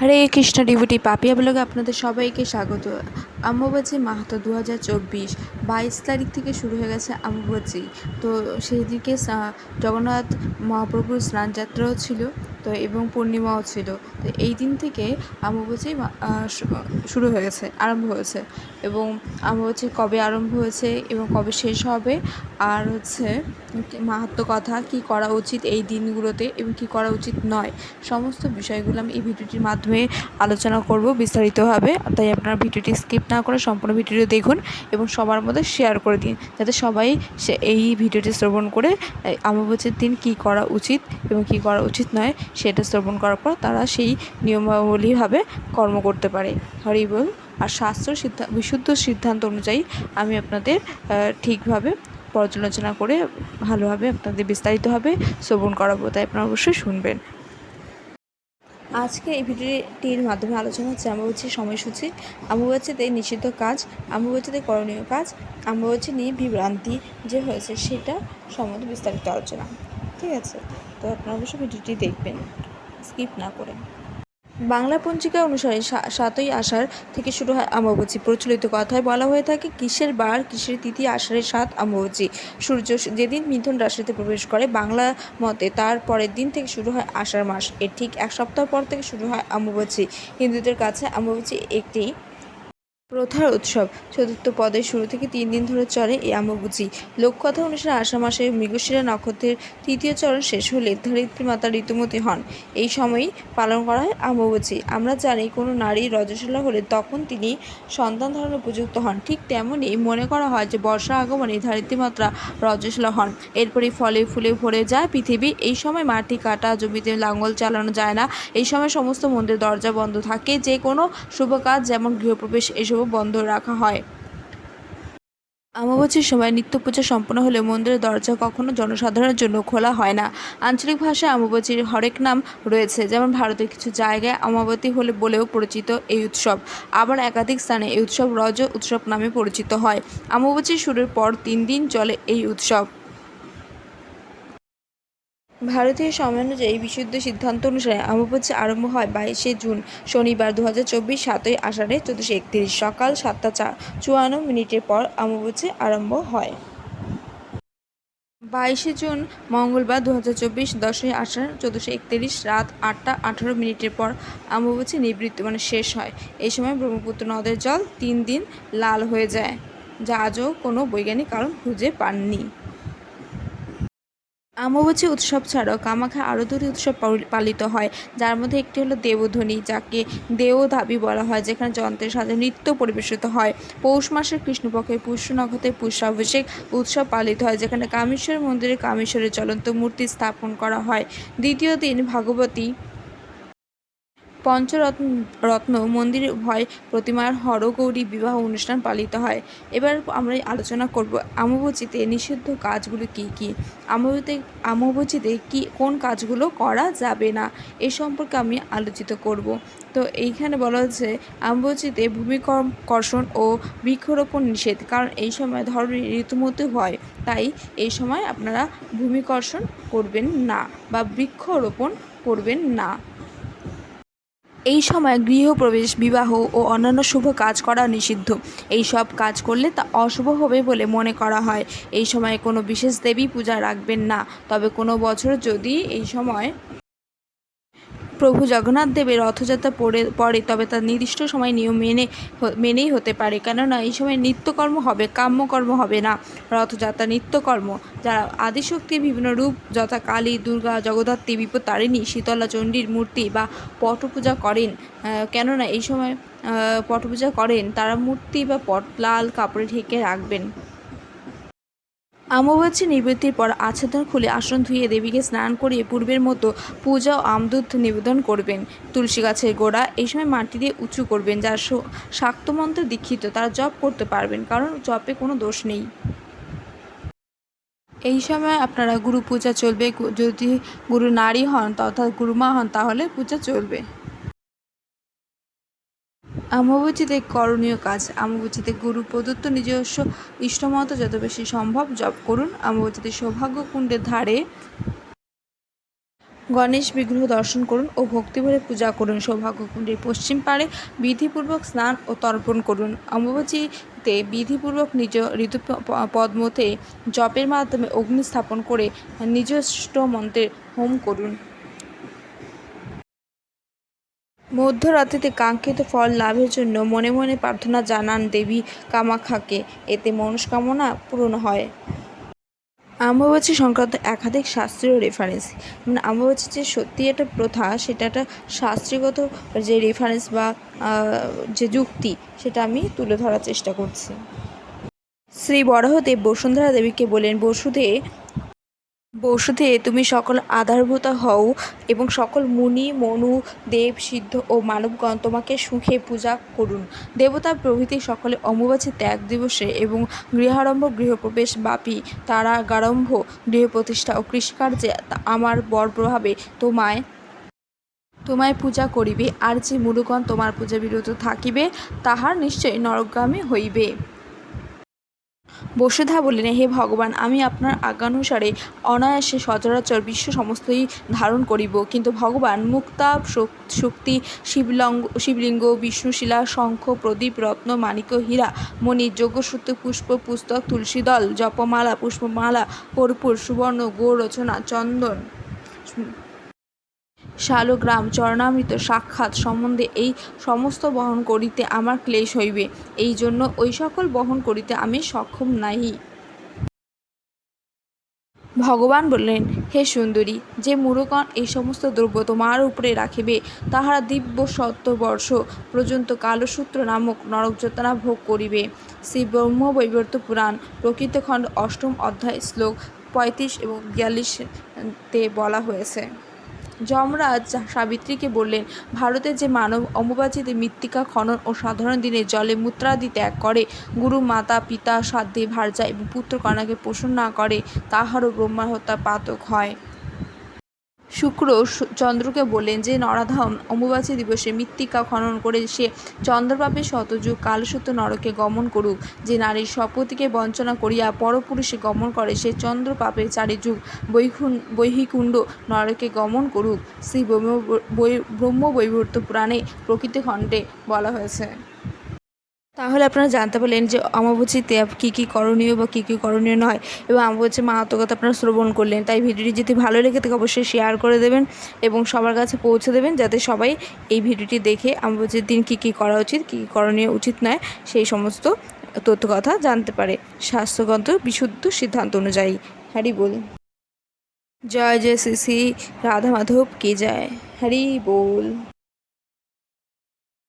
হরে কৃষ্ণ ডিভিটি পাপিয়া ব্লগে আপনাদের সবাইকে স্বাগত। আম্বুবাচি মাহাতো দু হাজার চব্বিশ বাইশ তারিখ থেকে শুরু হয়ে গেছে আম্বুবাচি। তো সেই দিকে জগন্নাথ মহাপ্রভুর স্নানযাত্রাও ছিল। তো এবং পূর্ণিমাও ছিল। তো এই দিন থেকে শু- শুরু হয়ে গেছে আরম্ভ হয়েছে এবং আম্বুবাচি কবে আরম্ভ হয়েছে এবং কবে শেষ হবে আর হচ্ছে মাহাত্ম কথা, কি করা উচিত এই দিনগুলোতে এবং কি করা উচিত নয়, সমস্ত বিষয়গুলো আমি এই ভিডিওটির মাধ্যমে আলোচনা করব বিস্তারিতভাবে। তাই আপনারা ভিডিওটি স্কিপ না করে সম্পূর্ণ ভিডিওটি দেখুন এবং সবার মধ্যে শেয়ার করে দিন যাতে সবাই এই ভিডিওটি শ্রবণ করে, এই অমাবস্যার দিন কি করা উচিত এবং কি করা উচিত নয় সেটা শ্রবণ করার পর তারা সেই নিয়মাবলীভাবে কর্ম করতে পারে। হরি বল আর শাস্ত্র সিদ্ধা, বিশুদ্ধ সিদ্ধান্ত অনুযায়ী আমি আপনাদের ঠিকভাবে পর্যালোচনা করে ভালোভাবে আপনাদের বিস্তারিতভাবে শ্রবণ করাবো, তাই আপনারা অবশ্যই শুনবেন। আজকে এই ভিডিওটির মাধ্যমে আলোচনা হচ্ছে আম্বুবাচির সময়সূচি। আম্বুবাচিতে নিষিদ্ধ কাজ আম্বুবাচিতে করণীয় কাজ আম্বুবাচি নিয়ে বিভ্রান্তি যে হয়েছে সেটা সম্বন্ধে বিস্তারিত আলোচনা। ঠিক আছে? তো আপনারা অবশ্যই ভিডিওটি দেখবেন, স্কিপ না করে। বাংলা পঞ্জিকা অনুসারে সাতই আষাঢ় থেকে শুরু হয় অমাবস্যী প্রচলিত কথায় বলা হয়ে থাকে, কিসের বার, কিসের তিথি আষাঢ়ের সাত অমাবস্যী সূর্য যেদিন মিথুন রাশিতে প্রবেশ করে বাংলা মতে তার পরের দিন থেকে শুরু হয় আষাঢ় মাস। এর ঠিক এক সপ্তাহ পর থেকে শুরু হয় অমাবস্যী হিন্দুদের কাছে অমাবস্যী একটি প্রথার উৎসব। চতুর্থ পদের শুরু থেকে তিন দিন ধরে চলে এই অমাবস্যী লোককথা অনুসারে আষাঢ় মাসে মৃগশিরা নক্ষত্রের তৃতীয় চরণ শেষ হলে ধরিত্রী মাতা ঋতুমতী হন। এই সময়ই পালন করা হয় অমাবস্যী আমরা জানি, কোনো নারী রজস্বলা হলে তখন তিনি সন্তান ধারণে উপযুক্ত হন। ঠিক তেমনই মনে করা হয় যে বর্ষা আগমনে ধরিত্রী মাত্রা রজস্বলা হন। এরপরই ফলে ফুলে ভরে যায় পৃথিবী। এই সময় মাটি কাটা, জমিতে লাঙ্গল চালানো যায় না। এই সময় সমস্ত মন্দির দরজা বন্ধ থাকে। যে কোনো শুভ কাজ যেমন গৃহপ্রবেশ এসবও বন্ধ রাখা হয়। অমাবস্যার সময় নিত্য পূজা সম্পন্ন হলে মন্দিরের দরজা কখনো জনসাধারণের জন্য খোলা হয় না। আঞ্চলিক ভাষায় অমাবস্যার হরেক নাম রয়েছে, যেমন ভারতের কিছু জায়গায় অমাবতী হলে বলেও পরিচিত এই উৎসব। আবার একাধিক স্থানে এই উৎসব রজ উৎসব নামে পরিচিত হয়। অমাবস্যার শুরুর পর তিন দিন চলে এই উৎসব। ভারতীয় সময় অনুযায়ী বিশুদ্ধ সিদ্ধান্ত অনুসারে অমাবস্যা আরম্ভ হয় বাইশে জুন, শনিবার দু হাজার চব্বিশ সাতই আষাঢ়ে চোদ্দোশো একত্রিশ সকাল সাতটা চা চুয়ান্ন মিনিটের পর অমাবস্যা আরম্ভ হয়। বাইশে জুন, মঙ্গলবার দু হাজার চব্বিশ দশই আষাঢ় চোদ্দোশো একত্রিশ রাত আটটা আঠারো মিনিটের পর অমাবস্যা নিবৃত্ত মানে শেষ হয়। এই সময় ব্রহ্মপুত্র নদের জল তিন দিন লাল হয়ে যায়, যা আজও কোনো বৈজ্ঞানিক কারণ খুঁজে পাননি। অমাবস্যা উৎসব ছাড়াও কামাখ্যা আরও দুটি উৎসব পাল- পালিত হয়। যার মধ্যে একটি হলো দেবধ্বনি, যাকে দেওধাবি বলা হয়, যেখানে যন্ত্রের সাথে নৃত্য পরিবেশিত হয়। পৌষ মাসের কৃষ্ণপক্ষের পুষ্য নক্ষত্রের পুষ্যাভিষেক উৎসব পালিত হয়, যেখানে কামেশ্বর মন্দিরে কামেশ্বরের চলন্ত মূর্তি স্থাপন করা হয়। দ্বিতীয় দিন ভাগবতী পঞ্চরত্ন, রত্ন মন্দিরে উভয় প্রতিমার হরগৌরী বিবাহ অনুষ্ঠান পালিত হয়। এবার আমরা আলোচনা করব আমবচিতে নিষিদ্ধ কাজগুলো কি কি? আমবচিতে আমবচিতে কি, কোন কাজগুলো করা যাবে না? এ সম্পর্কে আমি আলোচিত করব। তো এইখানে বলা হচ্ছে আমবচিতে ভূমিকর্ষণ ও বৃক্ষরোপণ নিষেধ, কারণ এই সময় ধরনের ঋতুমতি হয় তাই এই সময় আপনারা ভূমিকর্ষণ করবেন না বা বৃক্ষরোপণ করবেন না। এই সময় গৃহপ্রবেশ, বিবাহ ও অন্যান্য শুভ কাজ করা নিষিদ্ধ। এই সব কাজ করলে তা অশুভ হবে বলে মনে করা হয়। এই সময় কোনো বিশেষ দেবী পূজা রাখবেন না। তবে কোনো বছর যদি এই সময় প্রভু জগন্নাথ দেবের রথযাত্রা পড়ে পড়ে তবে তার নির্দিষ্ট সময় নিয়ম মেনে মেনেই হতে পারে। কেননা এই সময় নিত্যকর্ম হবে কাম্যকর্ম হবে না। রথযাত্রা নিত্যকর্ম। যারা আদিশক্তির বিভিন্ন রূপ যথা কালী দুর্গা জগদ্ধাত্রী বিপত্তারিণী শীতলা চণ্ডীর মূর্তি বা পটপূজা করেন কেননা এই সময় আহ, পটপূজা করেন তারা মূর্তি বা পট লাল কাপড়ে ঢেকে রাখবেন। অমাবস্যা নিবৃত্তির পর আচ্ছাদন খুলে আসন ধুয়ে দেবীকে স্নান করিয়ে পূর্বের মতো পূজা ও আমদুধ নিবেদন করবেন। তুলসী গাছের গোড়া এই সময় মাটি দিয়ে উঁচু করবেন যার শাক্তমন্ত্রে দীক্ষিত, তারা জপ করতে পারবেন, কারণ জপে কোনো দোষ নেই। এই সময় আপনারা গুরু পূজা চলবে যদি গুরু নারী হন তথা গুরুমা হন, তাহলে পূজা চলবে। অমাবস্যাতে করণীয় কাজ। অমাবস্যাতে গুরু প্রদত্ত নিজস্ব ইষ্টমত যত বেশি সম্ভব জপ করুন। অমাবস্যাতে সৌভাগ্য কুণ্ডের ধারে গণেশ বিগ্রহ দর্শন করুন ও ভক্তিভরে পূজা করুন। সৌভাগ্যকুণ্ডের পশ্চিম পাড়ে বিধিপূর্বক স্নান ও তর্পণ করুন। অম্বুবাচীতে বিধিপূর্বক নিজ ঋতু পদ্মতে জপের মাধ্যমে অগ্নি স্থাপন করে নিজস্ব মন্ত্রের হোম করুন। মধ্যরাত্রিতে কাঙ্ক্ষিত ফল লাভের জন্য মনে মনে প্রার্থনা জানান দেবী কামাখ্যাকে এতে মনস্কামনা পূরণ হয়। আম্বাবাচী সংক্রান্ত একাধিক শাস্ত্রীয় রেফারেন্স মানে আম্বাবাচী যে সত্যি একটা প্রথা, সেটা একটা শাস্ত্রীয়গত যে রেফারেন্স বা যে যুক্তি, সেটা আমি তুলে ধরার চেষ্টা করছি। শ্রী বরাহদেব বসুন্ধরা দেবীকে বলেন বসুদে বসুধে তুমি সকল আধারভূতা হও এবং সকল মুনি, মনু, দেব, সিদ্ধ ও মানবগণ তোমাকে সুখে পূজা করুন। দেবতা প্রভৃতি সকলে অম্বুবাচী ত্যাগ দিবসে এবং গৃহারম্ভ গৃহপ্রবেশ বাপী তারা গারম্ভ গৃহ প্রতিষ্ঠা ও কৃষিকার্যে আমার বর প্রভাবে তোমায় তোমায় পূজা করিবে। আর যে মুরুগণ তোমার পূজা বিরত থাকিবে, তাহার নিশ্চয় নরকগামী হইবে। বসুধা বললেন, হে ভগবান, আমি আপনার আজ্ঞানুসারে অনায়াসে সচরাচর বিশ্ব সমস্তই ধারণ করিব। কিন্তু ভগবান মুক্তা শক্তি, শিবলঙ্গ, শিবলিঙ্গ বিষ্ণুশিলা শঙ্খ, প্রদীপ, রত্ন, মাণিক্য, হীরা, মণি, যজ্ঞসূত্র, পুষ্প, পুস্তক, তুলসী দল, জপমালা, পুষ্পমালা, কর্পূর, সুবর্ণ গো রচনা চন্দন। শালগ্রাম চরণামৃত সাক্ষাৎ সম্বন্ধে এই সমস্ত বহন করিতে আমার ক্লেশ হইবে। এই জন্য ওই সকল বহন করিতে আমি সক্ষম নাই ভগবান বললেন, হে সুন্দরী, যে মুরুগণ এই সমস্ত দ্রব্য তোমার উপরে রাখিবে, তাহারা দিব্য সত্তবর্ষ পর্যন্ত কালসূত্র নামক নরকযাতনা ভোগ করিবে। শ্রী ব্রহ্ম বৈবর্ত পুরাণ প্রকৃতখণ্ড অষ্টম অধ্যায় শ্লোক পঁয়ত্রিশ এবং বিয়াল্লিশতে বলা হয়েছে। যমরাজ সাবিত্রীকে বললেন ভারতের যে মানব অম্বুবাচীদের মৃত্তিকা, খনন ও সাধারণ দিনে জলে মূত্রাদি ত্যাগ করে, গুরু, মাতা, পিতা, সাধ্যে ভার্যা এবং পুত্র কন্যাকে পোষণ না করে, তাহারও ব্রহ্মা হত্যা পাতক হয়। শুক্র চন্দ্রকে বললেন যে, নরাধম অম্বুবাচী দিবসে মৃত্তিকা খনন করে সে চন্দ্রপাপে শতযুগ কালসূত্র নরকে গমন করুক। যে নারীর শপথকে বঞ্চনা করিয়া পরপুরুষে গমন করে, সে চন্দ্রপাপে চারি যুগ বৈকুণ বৈহিকুণ্ড নরকে গমন করুক। শ্রী ব্রহ্ম ব্রহ্ম বৈবর্ত পুরাণে প্রকৃতি খণ্ডে বলা হয়েছে। তাহলে আপনারা জানতে পারলেন যে অমাবস্যীতে কী কী করণীয় বা কী কী করণীয় নয় এবং অমাবস্যী মাহাত্মকতা আপনারা শ্রবণ করলেন। তাই ভিডিওটি যদি ভালো লেগে থাকে অবশ্যই শেয়ার করে দেবেন এবং সবার কাছে পৌঁছে দেবেন যাতে সবাই এই ভিডিওটি দেখে অমাবস্যীর দিন কী কী করা উচিত, কী করণীয় উচিত নয়, সেই সমস্ত তথ্য কথা জানতে পারে। স্বাস্থ্যগত বিশুদ্ধ সিদ্ধান্ত অনুযায়ী। হ্যারি বল। জয় জয় শ্রী শ্রী রাধা মাধব কে জয়। হরি বল।